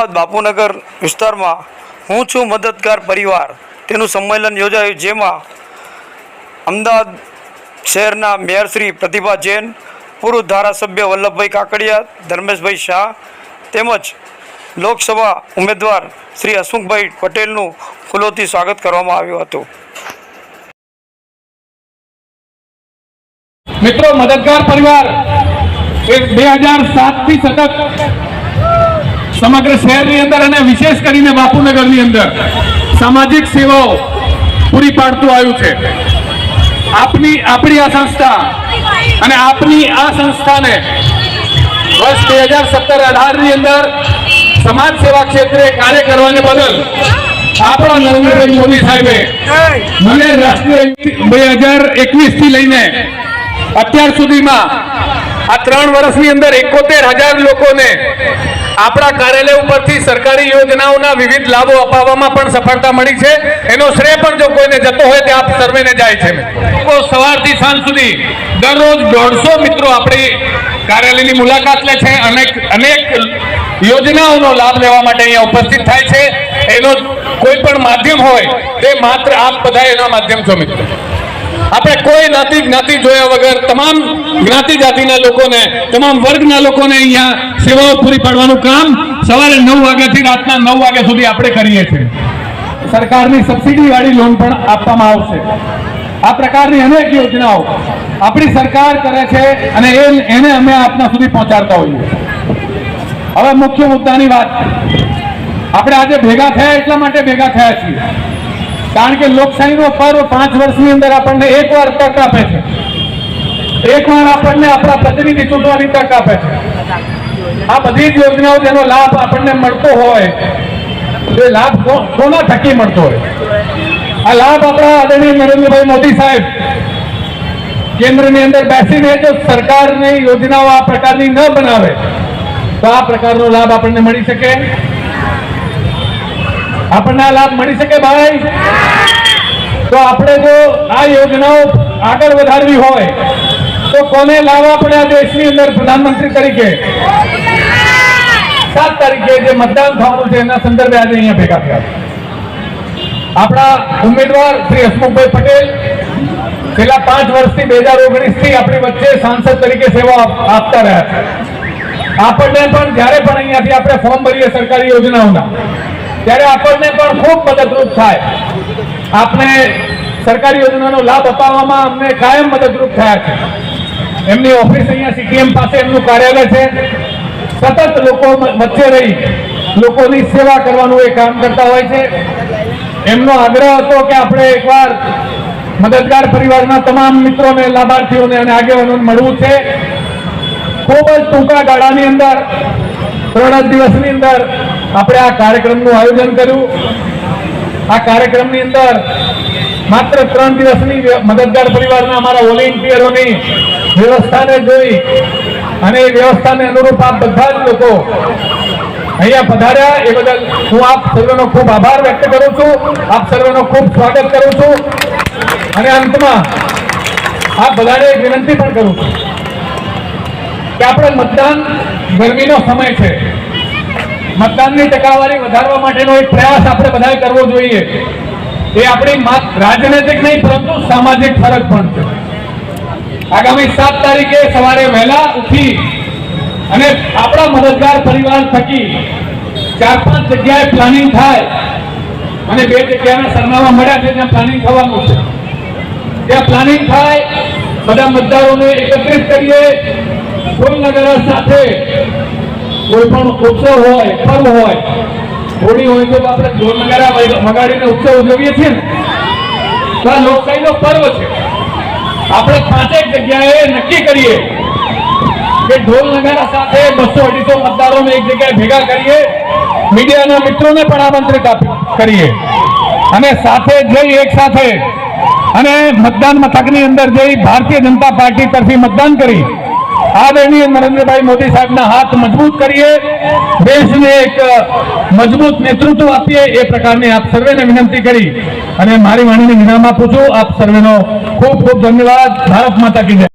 અમદાવાદ બાપુનગર વિસ્તારમાં હું છું મદદગાર પરિવાર. તેનું સંમેલન યોજાયું જેમાં અમદાવાદ શહેરના મેયર શ્રી પ્રતિભા જૈન, પૂર્વ ધારાસભ્ય વલ્લભભાઈ કાકડિયા, ધર્મેશભાઈ શાહ તેમજ લોકસભા ઉમેદવાર શ્રી હસમુખભાઈ પટેલનું ફૂલોથી સ્વાગત કરવામાં આવ્યું હતું. મિત્રો, મદદગાર પરિવાર બે હજાર સાતથી સતત સમગ્ર શહેરની અંદર અને વિશેષ કરીને બાપુનગરની અંદર સામાજિક સેવાઓ પૂરી પાડતું આવ્યું છે. આપની, આપણી આ સંસ્થા અને આપની આ સંસ્થાને વર્ષ બે હજાર સત્તર અઢારની અંદર સમાજ સેવા ક્ષેત્રે કાર્ય કરવાને બદલ આપણા નરેન્દ્રભાઈ મોદી સાહેબે મને રાષ્ટ્રીય બે હજાર એકવીસથી લઈને અત્યાર સુધીમાં આ ત્રણ વર્ષની અંદર એકોતેર હજાર લોકોને આપણા કાર્યાલય ઉપરથી સરકારી યોજનાઓના વિવિધ લાભો અપાવવામાં પણ સફળતા મળી છે. એનો શ્રેય પણ જો કોઈને જતો હોય તે આપ સર્વેને જાય છે. લોકો સવારથી સાંજ સુધી દરરોજ દોઢસો મિત્રો આપણી કાર્યાલયની મુલાકાત લે છે. અનેક અનેક યોજનાઓનો લાભ લેવા માટે અહીંયા ઉપસ્થિત થાય છે. એનો કોઈ પણ માધ્યમ હોય તે માત્ર આપ બધા એના માધ્યમ છો મિત્રો. આપણે કોઈ જ્ઞાતિ જ્ઞાતિ જોયા વગર તમામ જ્ઞાતિ જાતિના લોકોને, તમામ વર્ગના લોકોને અહીંયા સેવાઓ પૂરી પાડવાનું કામ સવારે નવ વાગ્યાથી રાતના નવ વાગ્યા સુધી આપણે કરીએ છીએ. સરકારની સબસિડી વાળી લોન પણ આપવામાં આવશે. આ પ્રકારની અનેક યોજનાઓ આપણી સરકાર કરે છે અને એને અમે આપના સુધી પહોંચાડતા હોઈએ હવે મુખ્ય મુદ્દાની વાત. આપણે આજે ભેગા થયા એટલા માટે ભેગા થયા છીએ. કારણ કે લોકશાહીનો પર્વ પાંચ વર્ષની અંદર આપણને એક વાર તક આપે છે. એક વાર આપણને આપણા પ્રતિનિધિ ચૂંટવાની તક આપે છે. આ બધી જ યોજનાઓ જેનો લાભ આપણને મળતો હોય, એ લાભ કોના થકી મળતો હોય. આ લાભ આપણા આદરણીય નરેન્દ્રભાઈ મોદી સાહેબ કેન્દ્રની અંદર બેસીને જો સરકારની યોજનાઓ આ પ્રકારની ન બનાવે, તો આ પ્રકારનો લાભ આપણને મળી શકે. આપણને આ લાભ મળી શકે ભાઈ? તો આપણે જો આ યોજનાઓ આગળ વધારવી હોય, તો કોને લાવવા પડે આ દેશની અંદર પ્રધાનમંત્રી તરીકે? સાત તારીખે જે મતદાન થવાનું છે, એના સંદર્ભે આજે અહીંયા ભેગા થયા આપણા ઉમેદવાર શ્રી હસમુખભાઈ પટેલ, છેલ્લા પાંચ વર્ષથી બે હજાર ઓગણીસથી આપણી વચ્ચે સાંસદ તરીકે સેવા આપતા રહ્યા છે. આપણને પણ, જ્યારે પણ અહીંયાથી આપણે ફોર્મ ભરીએ સરકારી યોજનાઓના ત્યારે આપણને પણ ખૂબ મદદરૂપ થાય. આપણે સરકારી યોજનાનો લાભ અપાવવામાં અમને કાયમ મદદરૂપ થયા છે. એમની ઓફિસ અહીંયા સીટીએમ પાસે એમનું કાર્યાલય છે. સતત લોકો વચ્ચે રહી લોકોની સેવા કરવાનું એ કામ કરતા હોય છે. એમનો આગ્રહ હતો કે આપણે એકવાર મદદગાર પરિવારના તમામ મિત્રોને, લાભાર્થીઓને અને આગેવાનોને મળવું છે. ખૂબ જ ટૂંકા ગાળાની અંદર, ત્રણ જ દિવસની અંદર આપણે આ કાર્યક્રમનું આયોજન કર્યું. આ કાર્યક્રમની અંદર માત્ર ત્રણ દિવસની મદદગાર પરિવારના અમારા વોલેન્ટિયરોની વ્યવસ્થાને જોઈ અને એ વ્યવસ્થાને અનુરૂપ આપ બધા જ લોકો અહીંયા પધાર્યા. એ બદલ હું આપ સર્વેનો ખૂબ આભાર વ્યક્ત કરું છું. આપ સર્વેનો ખૂબ સ્વાગત કરું છું. અને અંતમાં આપ બધાને એક વિનંતી પણ કરું છું કે આપણે મતદાન ગરમીનો સમય છે. મતદાનની ટકાવારી વધારવા માટેનો એક પ્રયાસ આપણે બધાએ કરવો જોઈએ. એ આપણી રાજનૈતિક નહીં, પરંતુ સામાજિક ફરજ પણ છે. આગામી સાત તારીખે સવારે વહેલા ઉઠી અને આપણા મદદગાર પરિવાર થકી ચાર પાંચ જગ્યાએ પ્લાનિંગ થાય અને બે જગ્યાના સરનામા મળ્યા છે ત્યાં પ્લાનિંગ થવાનું છે. ત્યાં પ્લાનિંગ થાય, બધા મતદારોને એકત્રિત કરીએ કોઈ નગર સાથે કોઈ પણ ઉત્સવ હોય, પર્વ હોય, હોળી હોય તો આપણે ઢોલ નગારા વગ- વગાડીને ઉત્સવ ઉજવીએ છીએ ને? તો આ પર્વ છે. આપણે પાંચેક જગ્યાએ નક્કી કરીએ કે ઢોલ નગારા સાથે બસો અઢીસો મતદારોને એક જગ્યાએ ભેગા કરીએ, મીડિયાના મિત્રોને પણ આમંત્રિત કરીએ. અને સાથે જઈ એક સાથે અને મતદાન મથકની અંદર જઈ ભારતીય જનતા પાર્ટી તરફી મતદાન કરી. આદરણીય નરેન્દ્રભાઈ મોદી સાહેબના હાથ મજબૂત કરીએ. દેશને એક મજબૂત નેતૃત્વ આપીએ એ પ્રકારની આપ સર્વેને વિનંતી કરી. અને મારી વાણીને વિરામ આપું છું આપ સર્વેનો ખૂબ ખૂબ ધન્યવાદ. ભારત માતા કી